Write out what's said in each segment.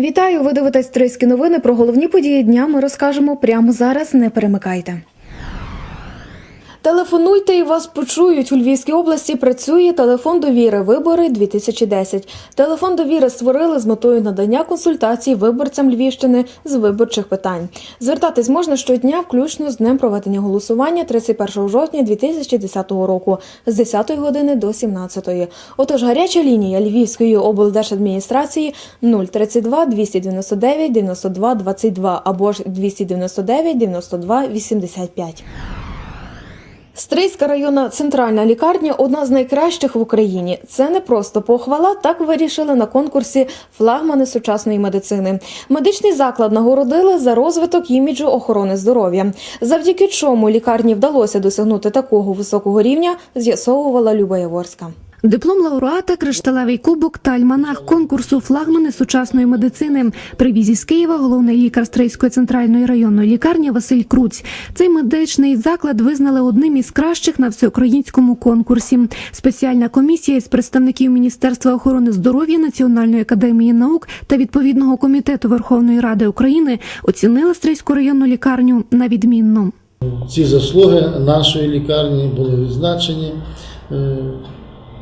Вітаю! Ви дивитесь Трийські новини. Про головні події дня ми розкажемо прямо зараз. Не перемикайте. Телефонуйте і вас почують. У Львівській області працює телефон довіри. Вибори 2010. Телефон довіри створили з метою надання консультацій виборцям Львівщини з виборчих питань. Звертатись можна щодня, включно з днем проведення голосування 31 жовтня 2010 року з 10 години до 17. Отож, гаряча лінія Львівської облдержадміністрації 032 299 92 22 або ж 299 92 85. Стрийська районна центральна лікарня одна з найкращих в Україні. Це не просто похвала. Так вирішили на конкурсі флагмани сучасної медицини. Медичний заклад нагородили за розвиток іміджу охорони здоров'я. Завдяки чому лікарні вдалося досягнути такого високого рівня, з'ясовувала Люба Яворська. Диплом лауреата, кришталевий кубок та альманах конкурсу флагмани сучасної медицини привіз із Києва головний лікар Стрийської центральної районної лікарні Василь Круць. Цей медичний заклад визнали одним із кращих на всеукраїнському конкурсі. Спеціальна комісія із представників Міністерства охорони здоров'я Національної академії наук та відповідного комітету Верховної Ради України оцінила Стрийську районну лікарню на відмінно. Ці заслуги нашої лікарні були відзначені е,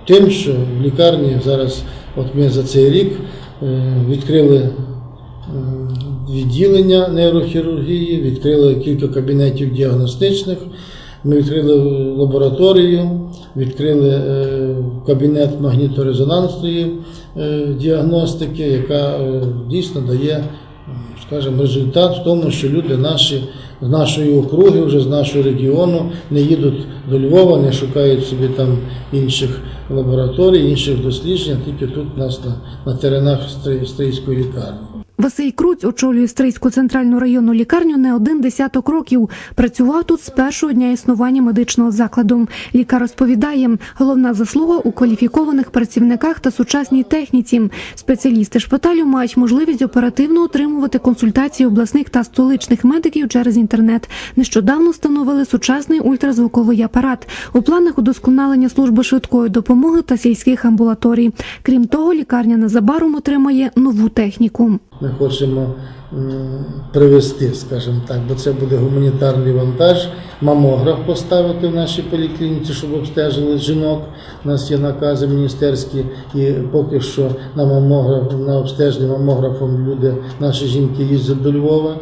тим, що в лікарні зараз, от ми за цей рік е, відкрили е, відділення нейрохірургії, відкрили кілька кабінетів діагностичних. Ми відкрили лабораторію, відкрили е, кабінет магніторезонансної діагностики, яка дійсно дає скажімо, результат в тому, що люди наші з нашої округи, вже з нашого регіону, не їдуть до Львова, не шукають собі там інших лабораторій, інших досліджень, тільки тут нас на, на теренах Стрий- Стрийської лікарні. Василь Круць очолює Стрийську центральну районну лікарню не один десяток років. Працював тут з першого дня існування медичного закладу. Лікар розповідає, головна заслуга у кваліфікованих працівниках та сучасній техніці. Спеціалісти шпиталю мають можливість оперативно отримувати консультації обласних та столичних медиків через інтернет. Нещодавно встановили сучасний ультразвуковий апарат. У планах удосконалення служби швидкої допомоги та сільських амбулаторій. Крім того, лікарня незабаром отримає нову техніку. Ми хочемо привести, скажімо так, бо це буде гуманітарний вантаж, мамограф поставити в нашій поліклініці, щоб обстежили жінок. У нас є накази міністерські, і поки що на мамограф, на обстеження мамографом люди, наші жінки їздять до Львова.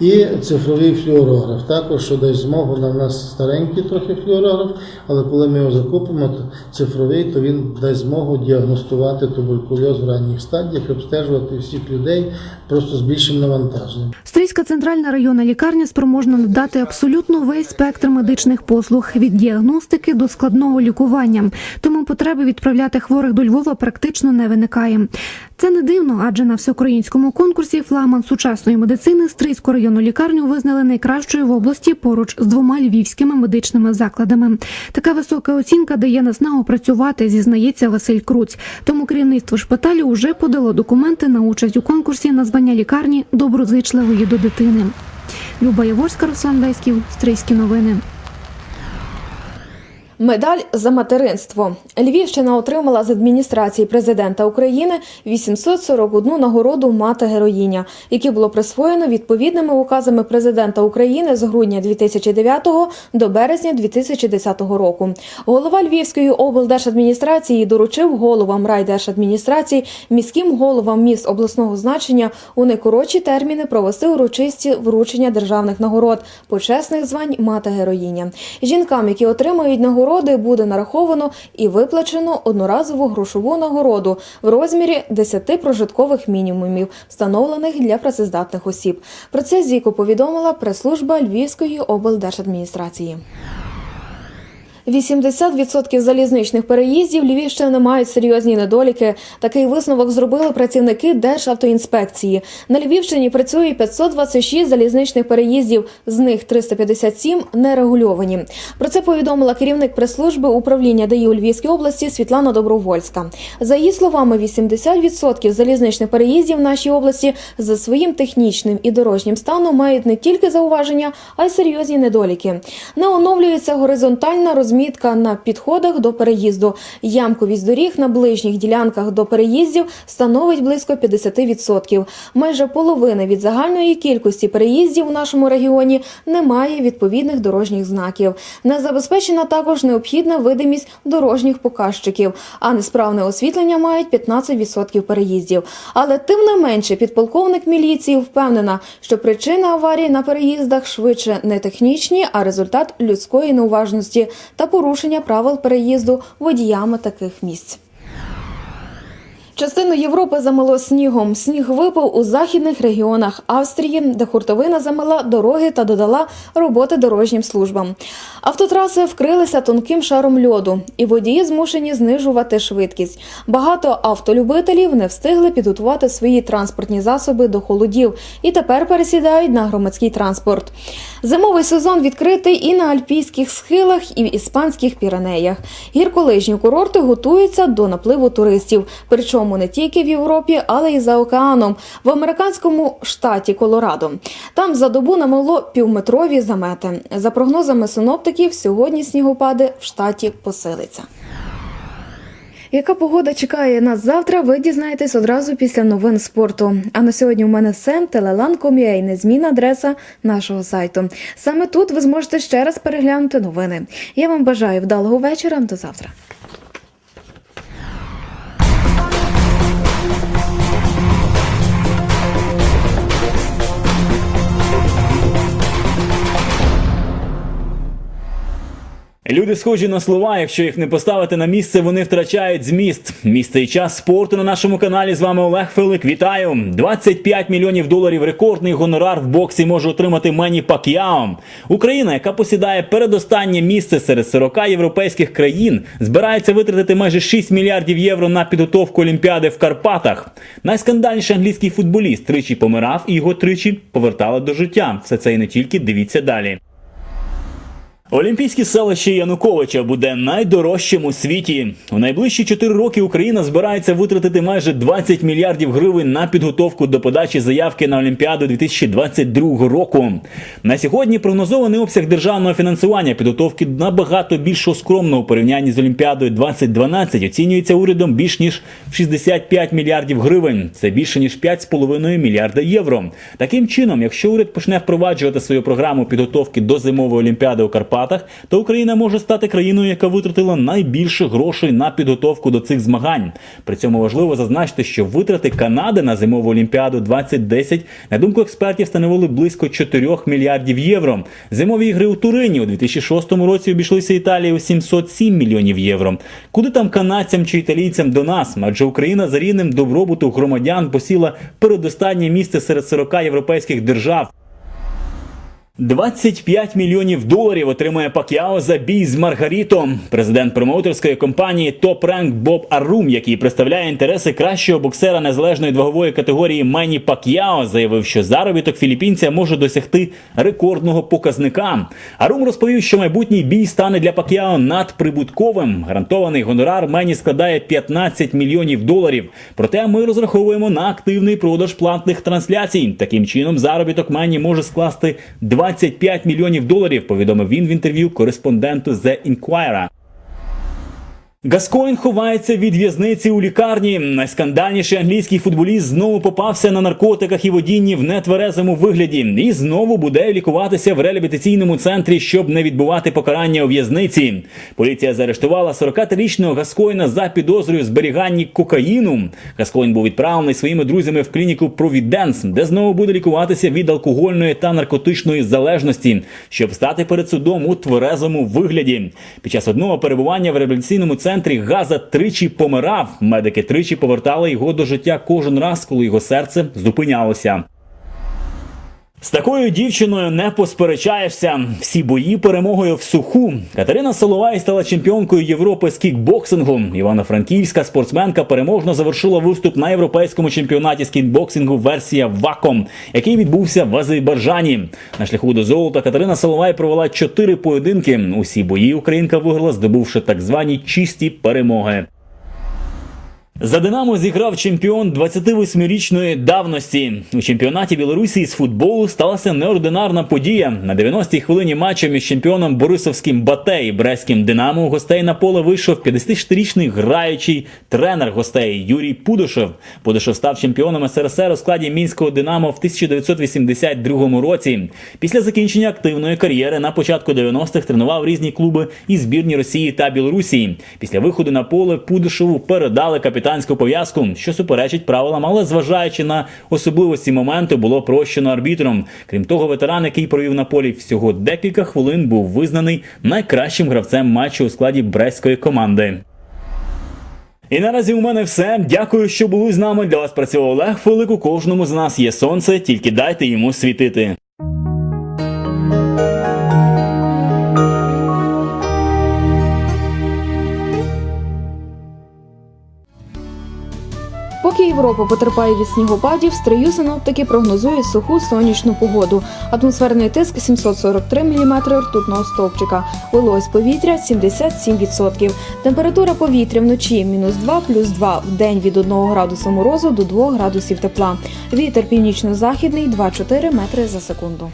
І цифровий флюорограф. Також, що дасть змогу на нас старенький трохи флюорограф, але коли ми його закупимо, то цифровий, то він дасть змогу діагностувати туберкульоз в ранніх стадіях, обстежувати всіх людей просто з більшим навантаженням. Стрийська центральна районна лікарня спроможна надати абсолютно весь спектр медичних послуг від діагностики до складного лікування. Тому потреби відправляти хворих до Львова практично не виникає. Це не дивно, адже на всеукраїнському конкурсі флагман сучасної медицини Стрийську районну лікарню визнали найкращою в області поруч з двома львівськими медичними закладами. Така висока оцінка дає наснагу працювати, зізнається Василь Круць. Тому керівництво шпиталю вже подало документи на участь у конкурсі на звання лікарні доброзичливої до дитини. Люба Яворська, Руслан Леськів, Стрийські новини. Медаль за материнство. Львівщина отримала з адміністрації президента України 841 нагороду мати героїня, які було присвоєно відповідними указами президента України з грудня 2009 до березня 2010 року. Голова Львівської облдержадміністрації доручив головам райдержадміністрацій, міським головам міст обласного значення у найкоротші терміни провести урочисті вручення державних нагород, почесних звань мати героїня. Жінкам, які отримають нагороди, буде нараховано і виплачено одноразову грошову нагороду в розмірі 10 прожиткових мінімумів, встановлених для працездатних осіб. Про це ЗІКу повідомила прес-служба Львівської облдержадміністрації. 80% залізничних переїздів Львівщини мають серйозні недоліки. Такий висновок зробили працівники Державтоінспекції. На Львівщині працює 526 залізничних переїздів, з них 357 нерегульовані. Про це повідомила керівник прес-служби управління ДАІ у Львівській області Світлана Добровольська. За її словами, 80% залізничних переїздів в нашій області за своїм технічним і дорожнім станом мають не тільки зауваження, а й серйозні недоліки. Не оновлюється горизонтальна розмітка розмітка на підходах до переїзду. Ямковість доріг на ближніх ділянках до переїздів становить близько 50%. Майже половина від загальної кількості переїздів у нашому регіоні немає відповідних дорожніх знаків. Не забезпечена також необхідна видимість дорожніх показчиків, а несправне освітлення мають 15% переїздів. Але тим не менше, підполковник міліції впевнена, що причина аварії на переїздах швидше не технічні, а результат людської неуважності та порушення правил переїзду водіями таких місць. Частину Європи замело снігом. Сніг випав у західних регіонах Австрії, де хуртовина замела дороги та додала роботи дорожнім службам. Автотраси вкрилися тонким шаром льоду, і водії змушені знижувати швидкість. Багато автолюбителів не встигли підготувати свої транспортні засоби до холодів і тепер пересідають на громадський транспорт. Зимовий сезон відкритий і на альпійських схилах, і в іспанських піранеях. Гірколижні курорти готуються до напливу туристів, причому не тільки в Європі, але й за океаном в американському штаті Колорадо. Там за добу намело півметрові замети. За прогнозами синоптиків, сьогодні снігопади в штаті посилиться. Яка погода чекає нас завтра? Ви дізнаєтесь одразу після новин спорту. А на сьогодні у мене все. Телелан.com.ua – незмінна адреса нашого сайту. Саме тут ви зможете ще раз переглянути новини. Я вам бажаю вдалого вечора. До завтра. Люди схожі на слова. Якщо їх не поставити на місце, вони втрачають зміст. Місце і час спорту на нашому каналі. З вами Олег Филик. Вітаю! 25 мільйонів доларів. Рекордний гонорар в боксі може отримати Мені Пак'яо. Україна, яка посідає передостаннє місце серед 40 європейських країн, збирається витратити майже 6 мільярдів євро на підготовку Олімпіади в Карпатах. Найскандальніший англійський футболіст тричі помирав і його тричі повертали до життя. Все це і не тільки дивіться далі. Олімпійське селище Януковича буде найдорожчим у світі. У найближчі 4 роки Україна збирається витратити майже 20 мільярдів гривень на підготовку до подачі заявки на Олімпіаду 2022 року. На сьогодні прогнозований обсяг державного фінансування підготовки набагато більш скромно у порівнянні з Олімпіадою 2012 оцінюється урядом більш ніж в 65 мільярдів гривень. Це більше ніж 5,5 мільярда євро. Таким чином, якщо уряд почне впроваджувати свою програму підготовки до зимової олімпіади у Карпатах, то Україна може стати країною, яка витратила найбільше грошей на підготовку до цих змагань. При цьому важливо зазначити, що витрати Канади на зимову олімпіаду 2010, на думку експертів, становили близько 4 мільярдів євро. Зимові ігри у Турині у 2006 році обійшлися Італії у 707 мільйонів євро. Куди там канадцям чи італійцям до нас? Адже Україна за рівнем добробуту громадян посіла передостаннє місце серед 40 європейських держав. 25 мільйонів доларів отримує Пак'яо за бій з Маргарітом. Президент промоутерської компанії Top Rank Боб Арум, який представляє інтереси кращого боксера незалежної вагової категорії Мені Пак'яо, заявив, що заробіток філіппінця може досягти рекордного показника. Арум розповів, що майбутній бій стане для Пак'яо надприбутковим. Гарантований гонорар Мені складає 15 мільйонів доларів. Проте ми розраховуємо на активний продаж платних трансляцій. Таким чином, заробіток Мені може скласти 25 мільйонів доларів, повідомив він в інтерв'ю кореспонденту The Inquirer. Гаскоін ховається від в'язниці у лікарні. Найскандальніший англійський футболіст знову попався на наркотиках і водінні в нетверезому вигляді і знову буде лікуватися в реабілітаційному центрі, щоб не відбувати покарання у в'язниці. Поліція заарештувала 40-річного Гаскоїна за підозрою зберіганні кокаїну. Гаскоїн був відправлений своїми друзями в клініку Провіденс, де знову буде лікуватися від алкогольної та наркотичної залежності, щоб стати перед судом у тверезому вигляді. Під час одного перебування в реабілітаційному центрі Газа тричі помирав. Медики тричі повертали його до життя кожен раз, коли його серце зупинялося. З такою дівчиною не посперечаєшся. Всі бої перемогою в суху. Катерина Соловай стала чемпіонкою Європи з кікбоксингу. Івано-Франківська спортсменка переможно завершила виступ на європейському чемпіонаті з кікбоксингу версія ВАКОМ, який відбувся в Азербайджані. На шляху до золота Катерина Соловай провела чотири поєдинки. Усі бої українка виграла, здобувши так звані чисті перемоги. За Динамо зіграв чемпіон 28-річної давності. У чемпіонаті Білорусі з футболу сталася неординарна подія. На 90-й хвилині матчу між чемпіоном Борисовським Бате і Брестським Динамо гостей на поле вийшов 56-річний граючий тренер гостей Юрій Пудошев. Пудошев став чемпіоном СРСР у складі мінського Динамо в 1982 році. Після закінчення активної кар'єри на початку 90-х тренував різні клуби і збірні Росії та Білорусі. Після виходу на поле Пудошеву передали капітанську пов'язку, що суперечить правилам, але зважаючи на особливості моменту, було прощено арбітром. Крім того, ветеран, який провів на полі всього декілька хвилин, був визнаний найкращим гравцем матчу у складі брестської команди. І наразі у мене все. Дякую, що були з нами. Для вас працював Олег Филик. У кожному з нас є сонце, тільки дайте йому світити. Поки Європа потерпає від снігопадів, стрию синоптики прогнозують суху сонячну погоду. Атмосферний тиск 743 мм ртутного стовпчика. Вологість повітря 77%. Температура повітря вночі мінус 2 плюс 2, в день від 1 градуса морозу до 2 градусів тепла. Вітер північно-західний 2-4 метри за секунду.